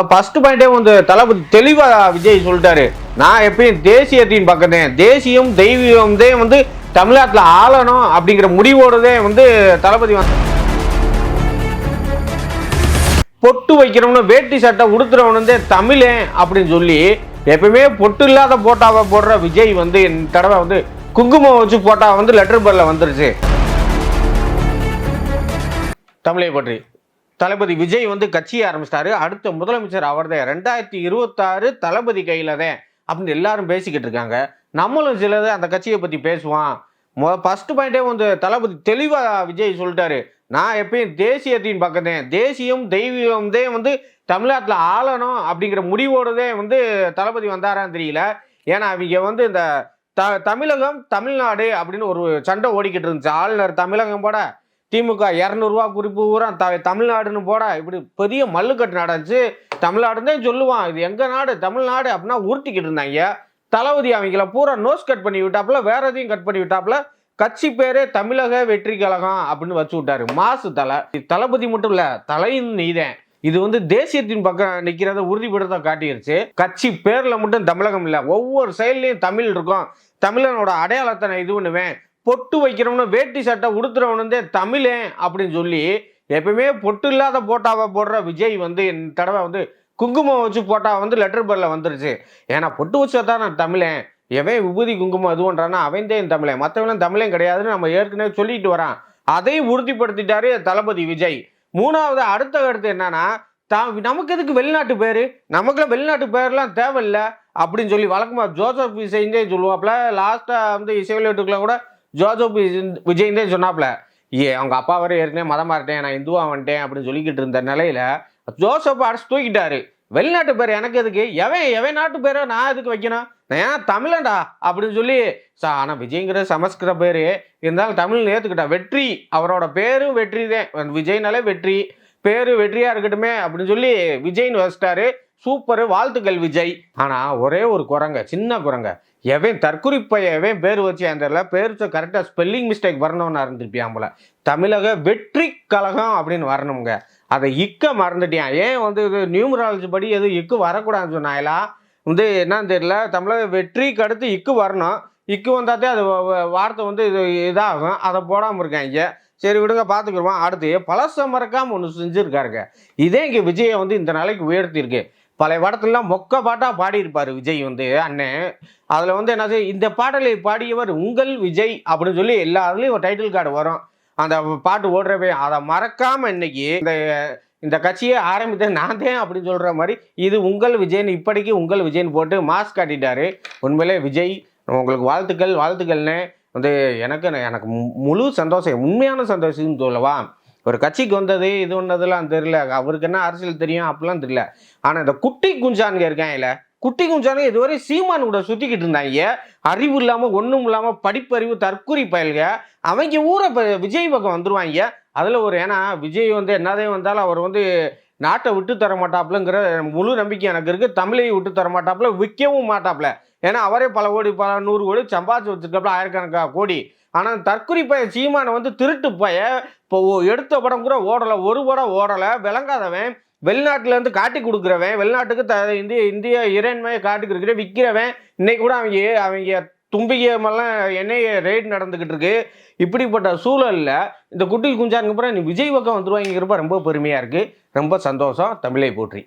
First பாயிண்டே வந்து தளபதி தெளிவா விஜய் சொல்லிட்டாரு. நான் எப்பயும் தேசியத்தின் பக்கத்தேன் தேசியம் தெய்வீகம் வந்து தமிழ்நாட்டில் ஆளணும் அப்படிங்கிற முடிவோடதே வந்து தளபதி வந்து பொட்டு வைக்கிறவனு வேட்டி சட்டை உடுத்துறவனு தமிழன் அப்படின்னு சொல்லி எப்பயுமே பொட்டு இல்லாத போட்டாவை போடுற விஜய் வந்து இந்த தடவை வந்து குங்குமம் வச்சு போட்டா வந்து லெட்டர் பேர்ல வந்துருச்சு. தமிழை பற்றி. தளபதி விஜய் வந்து கட்சியை ஆரம்பிச்சிட்டாரு. அடுத்த முதலமைச்சர் அவர்தான். ரெண்டாயிரத்தி இருபத்தாறு தளபதி கையில் தான் அப்படின்னு எல்லாரும் பேசிக்கிட்டு இருக்காங்க. நம்மளும் சிலது அந்த கட்சியை பற்றி பேசுவான் மொ ஃபஸ்ட்டு பாயிண்டே வந்து தளபதி தெளிவாக விஜய் சொல்லிட்டாரு. நான் எப்பயும் தேசியத்தின் பக்கத்தேன் தேசியம் தெய்வீகம்தே வந்து தமிழ்நாட்டில் ஆளணும் அப்படிங்கிற முடிவோடதே வந்து தளபதி வந்தாரான்னு தெரியல. ஏன்னா அவங்க வந்து இந்த த தமிழகம் தமிழ்நாடு அப்படின்னு ஒரு சண்டை ஓடிக்கிட்டு இருந்துச்சு. ஆளுநர் தமிழகம் போட திமுக இரநூறுவா குறிப்பு பூரா த தமிழ்நாடுன்னு போட. இப்படி பெரிய மல்லுக்கட்டு நடந்துச்சு. தமிழ்நாடுன்னு தான் சொல்லுவான். இது எங்கள் நாடு? தமிழ்நாடு அப்படின்னா உருட்டிக்கிட்டு இருந்தாங்க. தளபதி அவங்கள பூரா நோஸ் கட் பண்ணி விட்டாப்புல வேற எதையும் கட் பண்ணி விட்டாப்புல கட்சி பேரே தமிழக வெற்றி கழகம் அப்படின்னு வச்சு விட்டாரு. மாசு தலை. தளபதி மட்டும் இல்ல தலையின் நீதேன் இது வந்து தேசியத்தின் பக்கம் நிற்கிறத உறுதிப்படுத்த காட்டிருச்சு. கட்சி பேரில் மட்டும் தமிழகம் இல்லை. ஒவ்வொரு செயல்லையும் தமிழ் இருக்கும். தமிழனோட அடையாளத்தை நான் இது பண்ணுவேன். பொட்டு வைக்கிறவனும் வேட்டி சட்டை உடுத்துறவனுந்தே தமிழன் அப்படின்னு சொல்லி எப்பயுமே பொட்டு இல்லாத போட்டாவை போடுற விஜய் வந்து என் தடவை வந்து குங்குமம் வச்சு போட்டா வந்து லெட்டர் பேரில் வந்துருச்சு. ஏன்னா பொட்டு வச்சா தான் நான் தமிழன் எவன் விபூதி குங்குமம் இதுன்றானா அவன் தான் தமிழன் மற்றவங்களும் தமிழன் கிடையாதுன்னு நம்ம ஏற்கனவே சொல்லிட்டு வரான். அதையும் உறுதிப்படுத்திட்டாரு தளபதி விஜய். மூணாவது அடுத்த கருத்து என்னன்னா தா நமக்கு எதுக்கு வெளிநாட்டு பேர்? நமக்குலாம் வெளிநாட்டு பேர்லாம் தேவையில்ல அப்படின்னு சொல்லி வழக்கமாக ஜோசப் இசைந்தே சொல்லுவாப்புல. லாஸ்ட்டாக வந்து இசை விளையாட்டுக்குள்ள கூட ஜோசப் விஜய்ந்தே சொன்னாப்புல ஏ அவங்க அப்பா வரை ஏற்கனவே மதம் மாறிட்டேன் நான் இந்துவா வந்துட்டேன் அப்படின்னு சொல்லிக்கிட்டு இருந்த நிலையில ஜோசப் அடிச்சு தூக்கிட்டாரு. வெளிநாட்டு பேர் எனக்கு எதுக்கு? எவன் எவன் நாட்டு பேரை நான் எதுக்கு வைக்கணும்? ஏன் தமிழன்டா? அப்படின்னு சொல்லி சா ஆனால் விஜய்ங்கிற சமஸ்கிருத பேர் இருந்தாலும் தமிழ் ஏற்றுக்கிட்டா வெற்றி அவரோட பேரும் வெற்றி தான். விஜய்னாலே வெற்றி பேரு வெற்றியா இருக்கட்டுமே அப்படின்னு சொல்லி விஜய்னு வச்சிட்டாரு. சூப்பர் வாழ்த்துக்கள் விஜய். ஆனால் ஒரே ஒரு குரங்க சின்ன குரங்க. எவன் தற்குறிப்பை எவன் பேர் வச்சு அந்த பேர் கரெக்டாக ஸ்பெல்லிங் மிஸ்டேக் வரணும்னு இருந்துருப்பியான் போல. தமிழக வெற்றி கழகம் அப்படின்னு வரணுங்க அதை இக்க மறந்துட்டியான். ஏன் வந்து இது நியூமராலஜி படி எதுவும் இக்கு வரக்கூடாதுன்னு சொன்னாங்களா வந்து என்னன்னு தெரியல. தமிழக வெற்றிக்கு அடுத்து இக்கு வரணும். இக்கு வந்தாத்தே அது வ- வார்த்தை வந்து இது இதாகும். அதை போடாமல் இருக்காங்க சரி விடுங்க பார்த்துக்குருவோம் அடுத்து பழச மறக்காமல் ஒன்று செஞ்சுருக்காருங்க. இதே இங்கே விஜயை வந்து இந்த நாளைக்கு உயர்த்தியிருக்கு. பழைய படத்துலலாம் மொக்க பாட்டாக பாடியிருப்பார் விஜய் வந்து அண்ணன் அதில் வந்து என்ன செய்ய இந்த பாடலை பாடியவர் உங்கள் விஜய் அப்படின்னு சொல்லி எல்லா ஒரு டைட்டில் கார்டு வரும். அந்த பாட்டு ஓடுறவே அதை மறக்காமல் இன்னைக்கு இந்த இந்த கட்சியை ஆரம்பித்த நான் தான் அப்படின்னு சொல்கிற மாதிரி இது உங்கள் விஜய்னு இப்படிக்கு உங்கள் விஜய்னு போட்டு மாஸ்க் காட்டிட்டாரு. உண்மையிலே விஜய் உங்களுக்கு வாழ்த்துக்கள் வாழ்த்துக்கள்னு வந்து எனக்கு எனக்கு மு- முழு சந்தோஷம் உண்மையான சந்தோஷம்னு சொல்லவா? ஒரு கட்சிக்கு வந்தது இது ஒன்றதெல்லாம் தெரியல. அவருக்கு என்ன அரசியல் தெரியும்? அப்படிலாம் தெரியல. ஆனால் இந்த குட்டி குஞ்சானுங்க இருக்காங்கல்ல குட்டி குஞ்சானுங்க இதுவரை சீமான் கூட சுற்றிக்கிட்டு இருந்தாங்க. அறிவு இல்லாமல் ஒன்றும் இல்லாமல் படிப்பறிவு தற்கூரி பயல்க அவங்க ஊரை விஜய் பக்கம் வந்துருவாங்க. அதில் ஒரு ஏன்னா விஜய் வந்து என்னதே வந்தாலும் அவர் வந்து நாட்டை விட்டு தர மாட்டாப்புலங்கிற முழு நம்பிக்கை எனக்கு இருக்குது தமிழையும் விட்டு தர மாட்டாப்புல விற்கவும் மாட்டாப்புல. ஏன்னா அவரே பல கோடி பல நூறு கோடி சம்பாதிச்சு வச்சிருக்காப்புல ஆயிரக்கணக்காக கோடி. ஆனால் தற்குறி பையன் சீமானை வந்து திருட்டு பைய இப்போ எடுத்த படம் கூட ஓடலை. ஒரு படம் ஓடலை. விளங்காதவன் வெளிநாட்டிலேருந்து காட்டி கொடுக்குறவன் வெளிநாட்டுக்கு த இந்திய இந்திய இறைன்மையை காட்டி கொடுக்குற விற்கிறவன் இன்னைக்கு கூட அவங்க அவங்க தும்பிக்கையமெல்லாம் என்ஐஏ ரெய்டு நடந்துக்கிட்டு இருக்கு இப்படிப்பட்ட சூழலில் இந்த குட்டி குஞ்சானுக்கு அப்புறம் நீ விஜய் பக்கம் வந்துருவாங்கிறப்ப ரொம்ப பெருமையாக இருக்குது ரொம்ப சந்தோஷம். தமிழை போற்றி.